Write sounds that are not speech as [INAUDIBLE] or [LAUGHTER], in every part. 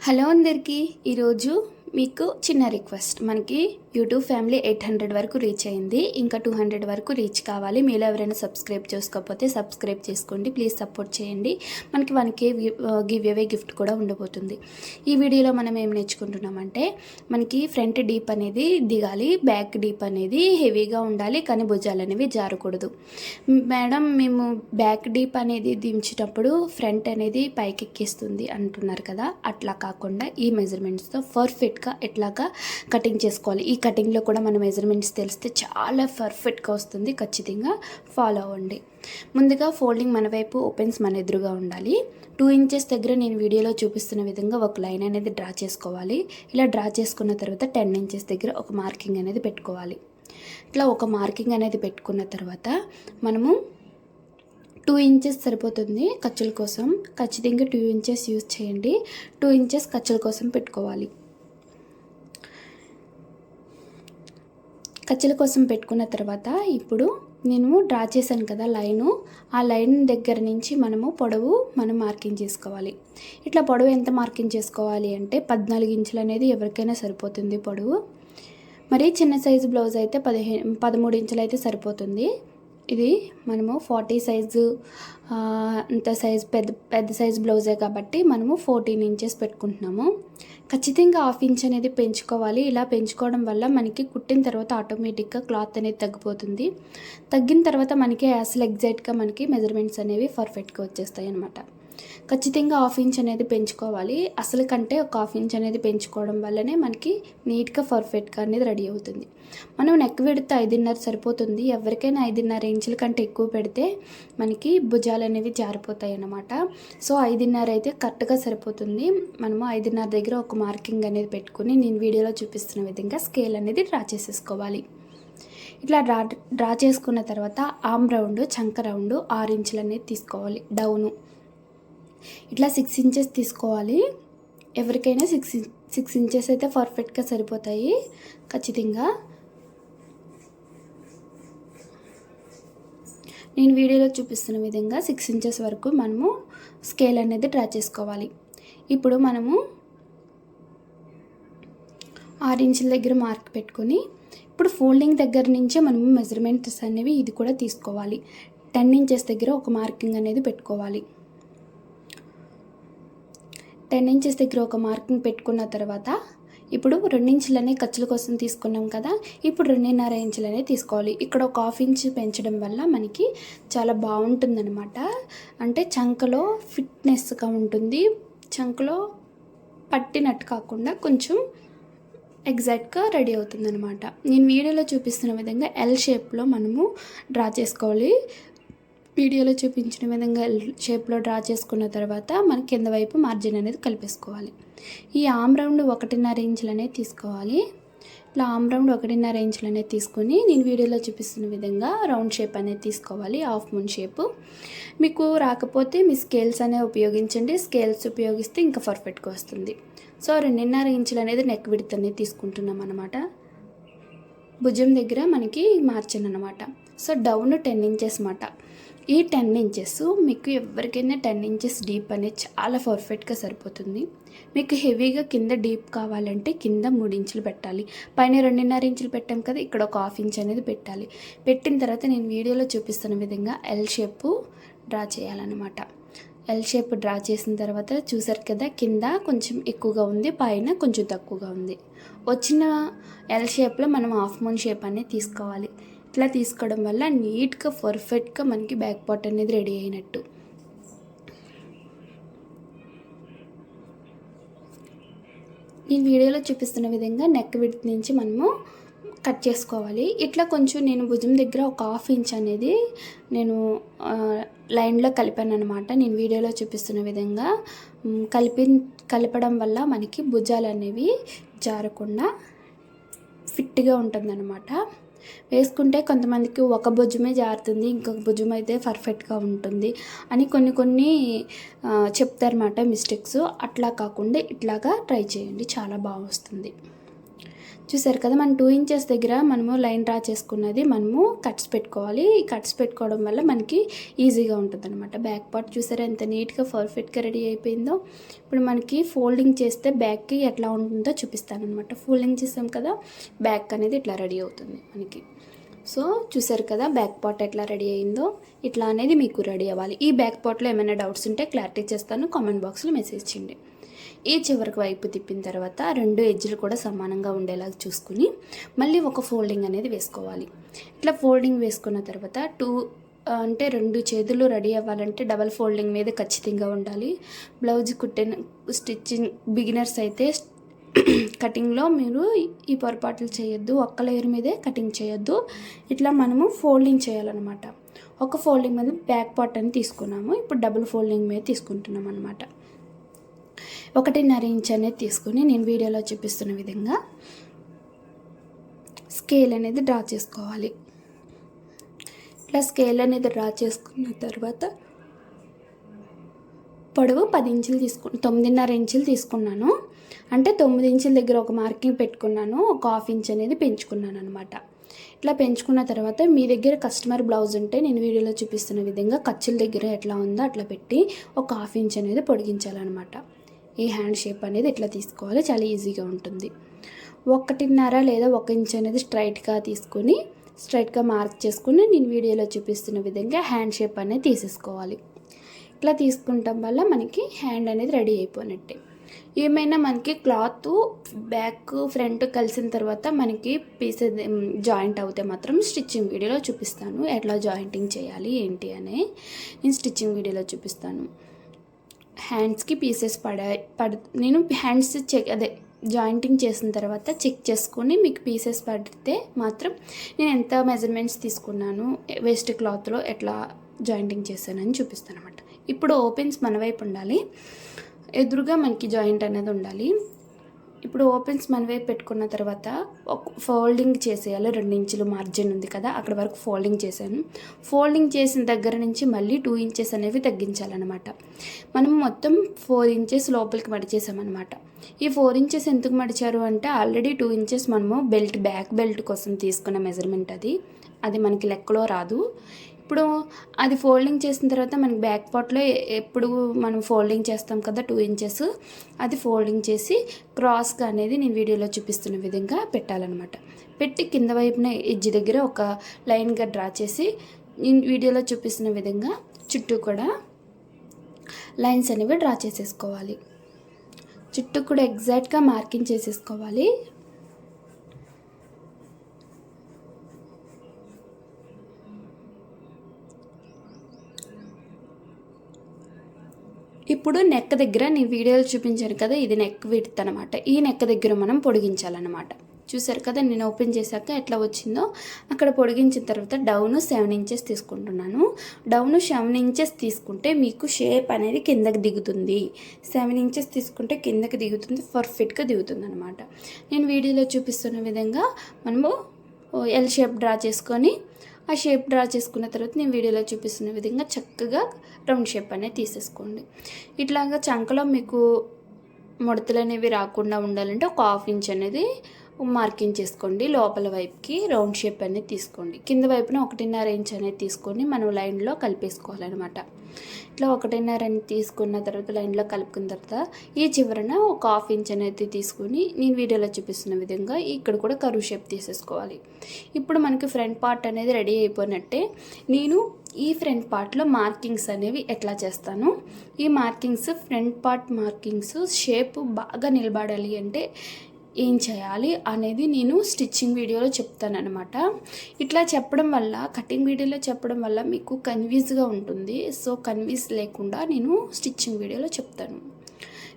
Hello అందరికీ ఈరోజు మీకు చిన్న రిక్వెస్ట్. మనకి యూట్యూబ్ ఫ్యామిలీ ఎయిట్ హండ్రెడ్ వరకు రీచ్ అయింది. ఇంకా టూ హండ్రెడ్ వరకు రీచ్ కావాలి. మీలో ఎవరైనా సబ్స్క్రైబ్ చేసుకోకపోతే సబ్స్క్రైబ్ చేసుకోండి. ప్లీజ్ సపోర్ట్ చేయండి. మనకి one K giveaway gift కూడా ఉండబోతుంది. ఈ వీడియోలో మనం ఏం నేర్చుకుంటున్నామంటే మనకి ఫ్రంట్ డీప్ అనేది దిగాలి బ్యాక్ డీప్ అనేది హెవీగా ఉండాలి కానీ భుజాలు అనేవి జారకూడదు. మేడం మేము బ్యాక్ డీప్ అనేది దించేటప్పుడు ఫ్రంట్ అనేది పైకి ఎక్కిస్తుంది అంటున్నారు కదా. అట్లా కాకుండా ఈ మెజర్మెంట్స్తో పర్ఫెక్ట్గా ఎట్లాగా కటింగ్ చేసుకోవాలి. ఈ కటింగ్లో కూడా మన మెజర్మెంట్స్ తెలిస్తే చాలా పర్ఫెక్ట్గా వస్తుంది. ఖచ్చితంగా ఫాలో అవ్వండి. ముందుగా ఫోల్డింగ్ మన వైపు ఓపెన్స్ మన ఎదురుగా ఉండాలి. టూ ఇంచెస్ దగ్గర నేను వీడియోలో చూపిస్తున్న విధంగా ఒక లైన్ అనేది డ్రా చేసుకోవాలి. ఇలా డ్రా చేసుకున్న తర్వాత టెన్ ఇంచెస్ దగ్గర ఒక మార్కింగ్ అనేది పెట్టుకోవాలి. ఇట్లా ఒక మార్కింగ్ అనేది పెట్టుకున్న తర్వాత మనము టూ ఇంచెస్ సరిపోతుంది ఖర్చుల కోసం. ఖచ్చితంగా టూ ఇంచెస్ యూజ్ చేయండి. టూ ఇంచెస్ ఖర్చుల కోసం పెట్టుకోవాలి. ఖర్చుల కోసం పెట్టుకున్న తర్వాత ఇప్పుడు నేను డ్రా చేశాను కదా లైను. ఆ లైన్ దగ్గర నుంచి మనము పొడవు మనం మార్కింగ్ చేసుకోవాలి. ఇట్లా పొడవు ఎంత మార్కింగ్ చేసుకోవాలి అంటే పద్నాలుగు ఇంచులు అనేది ఎవరికైనా సరిపోతుంది పొడవు. మరి చిన్న సైజు బ్లౌజ్ అయితే పదిహేను పదమూడు ఇంచులు అయితే సరిపోతుంది. ఇది మనము ఫార్టీ సైజు అంత సైజ్ పెద్ద పెద్ద సైజ్ బ్లౌజే కాబట్టి మనము ఫోర్టీన్ ఇంచెస్ పెట్టుకుంటున్నాము. ఖచ్చితంగా హాఫ్ ఇంచ్ అనేది పెంచుకోవాలి. ఇలా పెంచుకోవడం వల్ల మనకి కుట్టిన తర్వాత ఆటోమేటిక్గా క్లాత్ అనేది తగ్గిపోతుంది. తగ్గిన తర్వాత మనకి యాసిల్ ఎగ్జాక్ట్గా మనకి మెజర్మెంట్స్ అనేవి పర్ఫెక్ట్గా వచ్చేస్తాయి అనమాట ఖచ్చితంగా హాఫ్ ఇంచ్ అనేది పెంచుకోవాలి. అసలు కంటే ఒక హాఫ్ ఇంచ్ అనేది పెంచుకోవడం వల్లనే మనకి నీట్గా పర్ఫెక్ట్గా అనేది రెడీ అవుతుంది. మనం నెక్ పెడితే ఐదున్నర సరిపోతుంది. ఎవరికైనా ఐదున్నర ఇంచుల కంటే ఎక్కువ పెడితే మనకి భుజాలు అనేవి జారిపోతాయి అన్నమాట. సో ఐదున్నర అయితే కరెక్ట్గా సరిపోతుంది. మనము ఐదున్నర దగ్గర ఒక మార్కింగ్ అనేది పెట్టుకుని నేను వీడియోలో చూపిస్తున్న విధంగా స్కేల్ అనేది డ్రా చేసేసుకోవాలి. ఇట్లా డ్రా డ్రా చేసుకున్న తర్వాత ఆమ్ రౌండ్ చంక రౌండ్ ఆరు ఇంచులు అనేది తీసుకోవాలి. డౌను. ఇట్లా సిక్స్ ఇంచెస్ తీసుకోవాలి. ఎవరికైనా సిక్స్ సిక్స్ ఇంచెస్ అయితే పర్ఫెక్ట్గా సరిపోతాయి. ఖచ్చితంగా. నేను వీడియోలో చూపిస్తున్న విధంగా సిక్స్ ఇంచెస్ వరకు మనము స్కేల్ అనేది డ్రా చేసుకోవాలి. ఇప్పుడు మనము ఆరు ఇంచుల దగ్గర మార్క్ పెట్టుకొని ఇప్పుడు ఫోల్డింగ్ దగ్గర నుంచే మనము మెజర్మెంట్స్ అనేవి ఇది కూడా తీసుకోవాలి. టెన్ ఇంచెస్ దగ్గర ఒక మార్కింగ్ అనేది పెట్టుకోవాలి. టెన్ ఇంచెస్ దగ్గర ఒక మార్కింగ్ పెట్టుకున్న తర్వాత ఇప్పుడు రెండు ఇంచులనే ఖర్చుల కోసం తీసుకున్నాం కదా ఇప్పుడు రెండున్నర ఇంచులనే తీసుకోవాలి. ఇక్కడ ఒక హాఫ్ ఇంచ్ పెంచడం వల్ల మనకి చాలా బాగుంటుందన్నమాట. అంటే చంకలో ఫిట్నెస్గా ఉంటుంది. చంకలో పట్టినట్టు కాకుండా కొంచెం ఎగ్జాక్ట్గా రెడీ అవుతుందన్నమాట. నేను వీడియోలో చూపిస్తున్న విధంగా ఎల్ షేప్లో మనము డ్రా చేసుకోవాలి. వీడియోలో చూపించిన విధంగా షేప్లో డ్రా చేసుకున్న తర్వాత మన కింద వైపు మార్జిన్ అనేది కలిపేసుకోవాలి. ఈ ఆమ్ రౌండ్ ఒకటిన్నర ఇంచులు అనేది తీసుకోవాలి. ఇట్లా ఆమ్ రౌండ్ ఒకటిన్నర ఇంచులు అనేది తీసుకొని నేను వీడియోలో చూపిస్తున్న విధంగా రౌండ్ షేప్ అనేది తీసుకోవాలి. Half moon shape. మీకు రాకపోతే మీ స్కేల్స్ అనేవి ఉపయోగించండి. స్కేల్స్ ఉపయోగిస్తే ఇంకా పర్ఫెక్ట్గా వస్తుంది. సో రెండున్నర ఇంచులు అనేది నెక్ విడత్ అనేది తీసుకుంటున్నాం అనమాట భుజం దగ్గర మనకి మార్చన్ అనమాట సో డౌన్ టెన్ ఇంచెస్ మాట. ఈ టెన్ ఇంచెస్ మీకు ఎవరికైనా టెన్ ఇంచెస్ డీప్ అనేది చాలా పర్ఫెక్ట్గా సరిపోతుంది. మీకు హెవీగా కింద డీప్ కావాలంటే కింద మూడు ఇంచులు పెట్టాలి. పైన రెండున్నర ఇంచులు పెట్టాం కదా ఇక్కడ ఒక హాఫ్ ఇంచ్ అనేది పెట్టాలి. పెట్టిన తర్వాత నేను వీడియోలో చూపిస్తున్న విధంగా ఎల్ షేప్ డ్రా చేయాలన్నమాట. ఎల్ షేప్ డ్రా చేసిన తర్వాత చూసారు కదా కింద కొంచెం ఎక్కువగా ఉంది పైన కొంచెం తక్కువగా ఉంది. వచ్చిన ఎల్ షేప్లో మనం హాఫ్ మూన్ షేప్ అనేది తీసుకోవాలి. ఇట్లా తీసుకోవడం వల్ల నీట్గా పర్ఫెక్ట్గా మనకి బ్యాక్ పార్ట్ అనేది రెడీ అయినట్టు. నేను వీడియోలో చూపిస్తున్న విధంగా నెక్ విడ్త్ నుంచి మనము కట్ చేసుకోవాలి. ఇట్లా కొంచెం నేను భుజం దగ్గర ఒక హాఫ్ ఇంచ్ అనేది నేను లైన్లో కలిపాను అనమాట నేను వీడియోలో చూపిస్తున్న విధంగా కలిపి కలపడం వల్ల మనకి భుజాలు అనేవి జారకుండా ఫిట్గా ఉంటుందన్నమాట. వేసుకుంటే కొంతమందికి ఒక భుజమే జారుతుంది ఇంకొక భుజం అయితే పర్ఫెక్ట్గా ఉంటుంది అని కొన్ని కొన్ని చెప్తారన్నమాట మిస్టేక్స్ అట్లా కాకుండా ఇట్లాగా ట్రై చేయండి. చాలా బాగా వస్తుంది. చూసారు కదా మనం టూ ఇంచెస్ దగ్గర మనము లైన్ డ్రా చేసుకున్నది మనము కట్స్ పెట్టుకోవాలి. ఈ కట్స్ పెట్టుకోవడం వల్ల మనకి ఈజీగా ఉంటుంది అనమాట బ్యాక్ పార్ట్ చూసారా ఎంత నీట్గా పర్ఫెక్ట్గా రెడీ అయిపోయిందో. ఇప్పుడు మనకి ఫోల్డింగ్ చేస్తే బ్యాక్కి ఎట్లా ఉంటుందో చూపిస్తాను అనమాట ఫోల్డింగ్ చేసాం కదా బ్యాక్ అనేది ఇట్లా రెడీ అవుతుంది మనకి. సో చూసారు కదా బ్యాక్ పార్ట్ ఎట్లా రెడీ అయిందో. ఇట్లా అనేది మీకు రెడీ అవ్వాలి. ఈ బ్యాక్ పార్ట్లో ఏమైనా డౌట్స్ ఉంటే క్లారిటీ చేస్తాను. కామెంట్ బాక్స్లో మెసేజ్ చేయండి ఈ చివరికి వైపు తిప్పిన తర్వాత రెండు ఎడ్జ్లు కూడా సమానంగా ఉండేలాగా చూసుకుని మళ్ళీ ఒక ఫోల్డింగ్ అనేది వేసుకోవాలి. ఇట్లా ఫోల్డింగ్ వేసుకున్న తర్వాత టూ అంటే రెండు చేతులు రెడీ అవ్వాలంటే డబల్ ఫోల్డింగ్ మీద ఖచ్చితంగా ఉండాలి. బ్లౌజ్ కుట్టిన స్టిచ్చింగ్ బిగినర్స్ అయితే [CLEARS THROAT] కటింగ్లో మీరు ఈ పొరపాట్లు చేయొద్దు ఒక్క లేయర్ మీదే కటింగ్ చేయొద్దు. ఇట్లా మనము ఫోల్డింగ్ చేయాలన్నమాట. ఒక ఫోల్డింగ్ మీద బ్యాక్ పార్ట్ అని తీసుకున్నాము. ఇప్పుడు డబుల్ ఫోల్డింగ్ మీద తీసుకుంటున్నాం అనమాట ఒకటిన్నర ఇంచ్ అనేది తీసుకుని నేను వీడియోలో చూపిస్తున్న విధంగా స్కేల్ అనేది డ్రా చేసుకోవాలి. ఇట్లా స్కేల్ అనేది డ్రా చేసుకున్న తర్వాత పొడవు పది ఇంచులు తీసుకు తొమ్మిదిన్నర ఇంచులు తీసుకున్నాను. అంటే తొమ్మిది ఇంచుల దగ్గర ఒక మార్కింగ్ పెట్టుకున్నాను. ఒక హాఫ్ ఇంచ్ అనేది పెంచుకున్నాను అనమాట ఇట్లా పెంచుకున్న తర్వాత మీ దగ్గర కస్టమర్ బ్లౌజ్ ఉంటే నేను వీడియోలో చూపిస్తున్న విధంగా ఖర్చుల దగ్గర ఎట్లా ఉందో అట్లా పెట్టి ఒక హాఫ్ ఇంచ్ అనేది పొడిగించాలన్నమాట. ఈ హ్యాండ్ షేప్ అనేది ఇట్లా తీసుకోవాలి? చాలా ఈజీగా ఉంటుంది. ఒకటిన్నర లేదా ఒక ఇంచ్ అనేది స్ట్రైట్గా తీసుకొని స్ట్రైట్గా మార్క్ చేసుకుని నేను వీడియోలో చూపిస్తున్న విధంగా హ్యాండ్ షేప్ అనేది తీసేసుకోవాలి. ఇట్లా తీసుకుంటాం వల్ల మనకి హ్యాండ్ అనేది రెడీ అయిపోయినట్టే. ఏమైనా మనకి క్లాత్ బ్యాక్ ఫ్రంట్ కలిసిన తర్వాత మనకి పీస్ జాయింట్ అవుతే మాత్రం స్టిచ్చింగ్ వీడియోలో చూపిస్తాను. ఎట్లా జాయింటింగ్ చేయాలి ఏంటి అని నేను స్టిచ్చింగ్ వీడియోలో చూపిస్తాను. హ్యాండ్స్కి పీసెస్ పడ పడ నేను హ్యాండ్స్ చెక్ అదే జాయింటింగ్ చేసిన తర్వాత చెక్ చేసుకొని మీకు పీసెస్ పడితే మాత్రం నేను ఎంత మెజర్మెంట్స్ తీసుకున్నాను వేస్ట్ క్లాత్లో ఎట్లా జాయింటింగ్ చేశానని చూపిస్తాను అనమాట ఇప్పుడు ఓపెన్స్ మన వైపు ఉండాలి ఎదురుగా మనకి జాయింట్ అనేది ఉండాలి. ఇప్పుడు ఓపెన్స్ మన వైపు పెట్టుకున్న తర్వాత ఒక ఫోల్డింగ్ చేసేయాలి. రెండు ఇంచులు మార్జిన్ ఉంది కదా అక్కడ వరకు ఫోల్డింగ్ చేశాను. ఫోల్డింగ్ చేసిన దగ్గర నుంచి మళ్ళీ టూ ఇంచెస్ అనేవి తగ్గించాలన్నమాట. మనం మొత్తం ఫోర్ ఇంచెస్ లోపలికి మడిచేసామన్నమాట. ఈ ఫోర్ ఇంచెస్ ఎందుకు మడిచారు అంటే ఆల్రెడీ టూ ఇంచెస్ మనము బెల్ట్ బ్యాక్ బెల్ట్ కోసం తీసుకున్న మెజర్మెంట్ అది. అది మనకి లెక్కలో రాదు. ఇప్పుడు అది ఫోల్డింగ్ చేసిన తర్వాత మనకి బ్యాక్ పార్ట్లో ఎప్పుడు మనం ఫోల్డింగ్ చేస్తాం కదా టూ ఇంచెస్ అది ఫోల్డింగ్ చేసి క్రాస్గా అనేది నేను వీడియోలో చూపిస్తున్న విధంగా పెట్టాలన్నమాట. పెట్టి కింద వైపున ఎడ్జ్ దగ్గర ఒక లైన్గా డ్రా చేసి నేను వీడియోలో చూపిస్తున్న విధంగా చుట్టూ కూడా లైన్స్ అనేవి డ్రా చేసేసుకోవాలి. చుట్టూ కూడా ఎగ్జాక్ట్గా మార్కింగ్ చేసేసుకోవాలి. ఇప్పుడు నెక్ దగ్గర నేను వీడియోలు చూపించాను కదా ఇది నెక్ విడ్త్ అనమాట ఈ నెక్ దగ్గర మనం పొడిగించాలన్నమాట. చూసారు కదా నేను ఓపెన్ చేశాక ఎట్లా వచ్చిందో అక్కడ పొడిగించిన తర్వాత డౌన్ సెవెన్ ఇంచెస్ తీసుకుంటున్నాను. డౌన్ సెవెన్ ఇంచెస్ తీసుకుంటే మీకు షేప్ అనేది కిందకి దిగుతుంది. సెవెన్ ఇంచెస్ తీసుకుంటే కిందకి దిగుతుంది పర్ఫెక్ట్గా దిగుతుంది అనమాట నేను వీడియోలో చూపిస్తున్న విధంగా మనము ఎల్ షేప్ డ్రా చేసుకొని ఆ షేప్ డ్రా చేసుకున్న తర్వాత నేను వీడియోలో చూపిస్తున్న విధంగా చక్కగా రౌండ్ షేప్ అనేది తీసేసుకోండి. ఇట్లాగా చంకలో మీకు ముడతలు అనేవి రాకుండా ఉండాలంటే ఒక హాఫ్ ఇంచ్ అనేది మార్కింగ్ చేసుకోండి. లోపల వైపుకి రౌండ్ షేప్ అనేది తీసుకోండి. కింద వైపున ఒకటిన్నర ఇంచ్ అనేది తీసుకొని మనం లైన్లో కలిపేసుకోవాలన్నమాట. ఇట్లా ఒకటిన్నర అని తీసుకున్న తర్వాత లైన్లో కలుపుకున్న తర్వాత ఈ చివరన ఒక హాఫ్ ఇంచ్ అనేది తీసుకొని నేను వీడియోలో చూపిస్తున్న విధంగా ఇక్కడ కూడా కరువు షేప్ తీసేసుకోవాలి. ఇప్పుడు మనకి ఫ్రంట్ పార్ట్ అనేది రెడీ అయిపోయినట్టే నేను ఈ ఫ్రంట్ పార్ట్లో మార్కింగ్స్ అనేవి ఎట్లా చేస్తాను? ఈ markings front part markings shape బాగా నిలబడాలి అంటే ఏం చేయాలి అనేది నేను స్టిచ్చింగ్ వీడియోలో చెప్తానమాట ఇట్లా చెప్పడం వల్ల కటింగ్ వీడియోలో చెప్పడం వల్ల మీకు కన్ఫ్యూజ్గా ఉంటుంది. సో కన్ఫ్యూజ్ లేకుండా నేను స్టిచ్చింగ్ వీడియోలో చెప్తాను.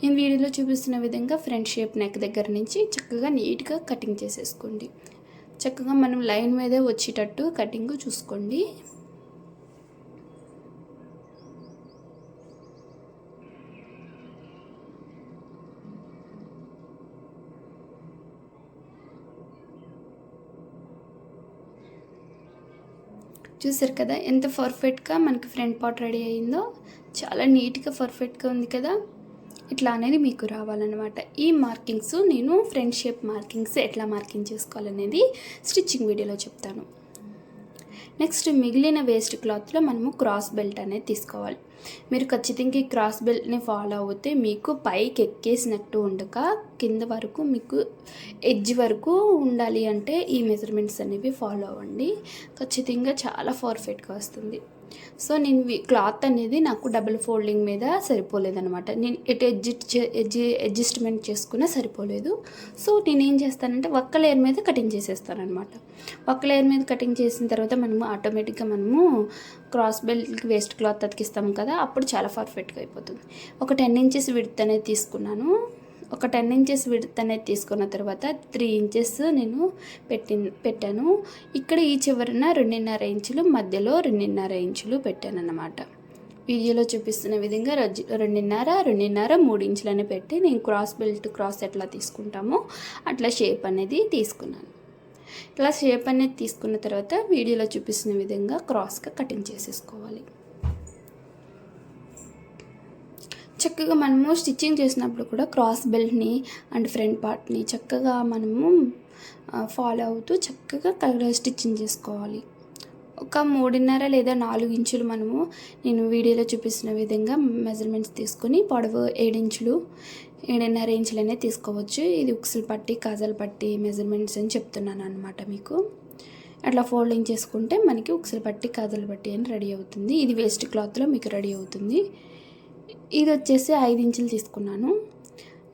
నేను వీడియోలో చూపిస్తున్న విధంగా ఫ్రంట్ షేప్ నెక్ దగ్గర నుంచి చక్కగా నీట్గా కటింగ్ చేసేసుకోండి. చక్కగా మనం లైన్ మీదే వచ్చేటట్టు కటింగ్ చూసుకోండి. చూసారు కదా ఎంత పర్ఫెక్ట్గా మనకి ఫ్రంట్ పార్ట్ రెడీ అయిందో చాలా నీట్గా పర్ఫెక్ట్గా ఉంది కదా. ఇట్లా అనేది మీకు రావాలన్నమాట. ఈ మార్కింగ్స్ నేను ఫ్రంట్ షేప్ మార్కింగ్స్ ఎట్లా మార్కింగ్ చేసుకోవాలనేది స్టిచ్చింగ్ వీడియోలో చెప్తాను. నెక్స్ట్ మిగిలిన వేస్ట్ క్లాత్లో మనము క్రాస్ బెల్ట్ అనేది తీసుకోవాలి. మీరు ఖచ్చితంగా ఈ క్రాస్ బెల్ట్ని ఫాలో అవుతే మీకు పైకి ఎక్కేసినట్టు ఉండక కింద వరకు మీకు ఎడ్జ్ వరకు ఉండాలి అంటే ఈ మెజర్మెంట్స్ అనేవి ఫాలో అవ్వండి. ఖచ్చితంగా చాలా పర్ఫెక్ట్గా వస్తుంది. సో నేను క్లాత్ అనేది నాకు డబుల్ ఫోల్డింగ్ మీద సరిపోలేదనమాట నేను ఎటు ఎడ్జిట్ ఎడ్జి అడ్జస్ట్మెంట్ చేసుకున్నా సరిపోలేదు. సో నేను ఏం చేస్తానంటే ఒక్క లేయర్ మీద కటింగ్ చేసేస్తానమాట ఒక్క లేయర్ మీద కటింగ్ చేసిన తర్వాత మనము ఆటోమేటిక్గా మనము క్రాస్ బెల్ట్కి వేస్ట్ క్లాత్ అతికిస్తాము కదా అప్పుడు చాలా పర్ఫెక్ట్గా అయిపోతుంది. ఒక టెన్ ఇంచెస్ విడ్త్ అనేది తీసుకున్నాను. ఒక టెన్ ఇంచెస్ విడత్ అనేది తీసుకున్న తర్వాత త్రీ ఇంచెస్ నేను పెట్టి పెట్టాను. ఇక్కడ ఈ చివరన రెండున్నర ఇంచులు మధ్యలో రెండున్నర ఇంచులు పెట్టాను అన్నమాట వీడియోలో చూపిస్తున్న విధంగా రెండున్నర రెండున్నర మూడు ఇంచులని పెట్టి నేను క్రాస్ బెల్ట్ క్రాస్ ఎట్లా తీసుకుంటామో. అట్లా షేప్ అనేది తీసుకున్నాను. ఇట్లా షేప్ అనేది తీసుకున్న తర్వాత వీడియోలో చూపిస్తున్న విధంగా క్రాస్గా కటింగ్ చేసేసుకోవాలి. చక్కగా మనము స్టిచ్చింగ్ చేసినప్పుడు కూడా క్రాస్ బెల్ట్ని అండ్ ఫ్రంట్ పార్ట్ని చక్కగా మనము ఫాలో అవుతూ చక్కగా కలర్ స్టిచ్చింగ్ చేసుకోవాలి. ఒక మూడున్నర లేదా నాలుగు ఇంచులు మనము నేను వీడియోలో చూపిస్తున్న విధంగా మెజర్మెంట్స్ తీసుకొని పొడవు ఏడించులు ఏడున్నర ఇంచులు అనేది తీసుకోవచ్చు. ఇది ఉక్సులు పట్టి కాజల్ పట్టి మెజర్మెంట్స్ అని చెప్తున్నాను అనమాట మీకు. అట్లా ఫోల్డింగ్ చేసుకుంటే మనకి ఉక్సులు పట్టి కాజలు పట్టి అని రెడీ అవుతుంది. ఇది వేస్ట్ క్లాత్లో మీకు రెడీ అవుతుంది. ఇది వచ్చేసి ఐదు ఇంచులు తీసుకున్నాను.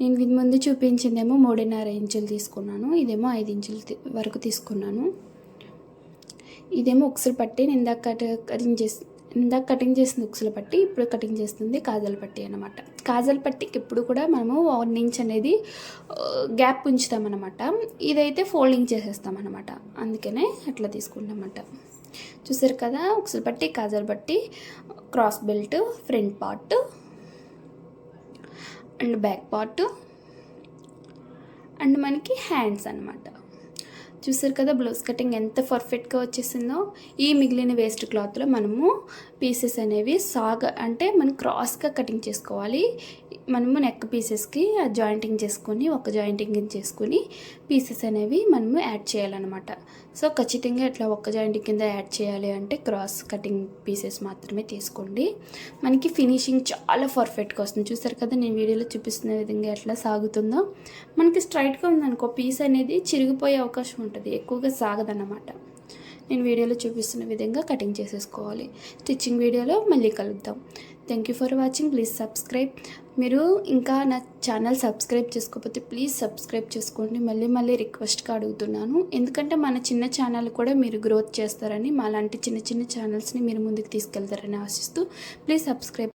నేను ఇది ముందు చూపించిందేమో మూడున్నర ఇంచులు తీసుకున్నాను. ఇదేమో ఐదు ఇంచులు వరకు తీసుకున్నాను. ఇదేమో ఉక్సులు పట్టి నేను ఇందాక కట్ కటింగ్ చేసి ఇందాక కటింగ్ చేసింది ఉక్సులు పట్టి ఇప్పుడు కటింగ్ చేస్తుంది కాజల్ పట్టి అనమాట కాజల్ పట్టికి ఎప్పుడు కూడా మనము వన్ ఇంచ్ అనేది గ్యాప్ ఉంచుతామన్నమాట. ఇదైతే ఫోల్డింగ్ చేసేస్తామన్నమాట. అందుకనే అట్లా తీసుకుంటామన్నమాట చూసారు కదా ఉక్సులు పట్టి కాజల్ పట్టి cross belt front part and back part. And మనకి హ్యాండ్స్ అనమాట చూసారు కదా బ్లౌజ్ కటింగ్ ఎంత పర్ఫెక్ట్గా వచ్చేసిందో? ఈ మిగిలిన వేస్ట్ క్లాత్లో మనము పీసెస్ అనేవి సాగ అంటే మనం క్రాస్గా కటింగ్ చేసుకోవాలి. మనము నెక్ పీసెస్కి జాయింటింగ్ చేసుకొని ఒక జాయింటింగ్ చేసుకొని పీసెస్ అనేవి మనము యాడ్ చేయాలన్నమాట. సో ఖచ్చితంగా ఇట్లా ఒక్క జాయింటింగ్ కింద యాడ్ చేయాలి అంటే క్రాస్ కటింగ్ పీసెస్ మాత్రమే తీసుకోండి. మనకి ఫినిషింగ్ చాలా పర్ఫెక్ట్గా వస్తుంది. చూసారు కదా నేను వీడియోలో చూపిస్తున్న విధంగా ఎట్లా సాగుతుందో? మనకి స్ట్రైట్గా ఉందనుకో పీస్ అనేది చిరిగిపోయే అవకాశం ఉంటుంది. ఎక్కువగా సాగదన్నమాట. నేను వీడియోలో చూపిస్తున్న విధంగా కటింగ్ చేసేసుకోవాలి. స్టిచ్చింగ్ వీడియోలో మళ్ళీ కలుద్దాం. Thank you for watching please subscribe మీరు ఇంకా నా ఛానల్ సబ్స్క్రైబ్ చేసుకోకపోతే ప్లీజ్ సబ్స్క్రైబ్ చేసుకోండి. మళ్ళీ మళ్ళీ రిక్వెస్ట్గా అడుగుతున్నాను. ఎందుకంటే మన చిన్న ఛానల్ కూడా మీరు గ్రోత్ చేస్తారని మా లాంటి చిన్న చిన్న ఛానల్స్ని మీరు ముందుకు తీసుకెళ్తారని ఆశిస్తూ ప్లీజ్ సబ్స్క్రైబ్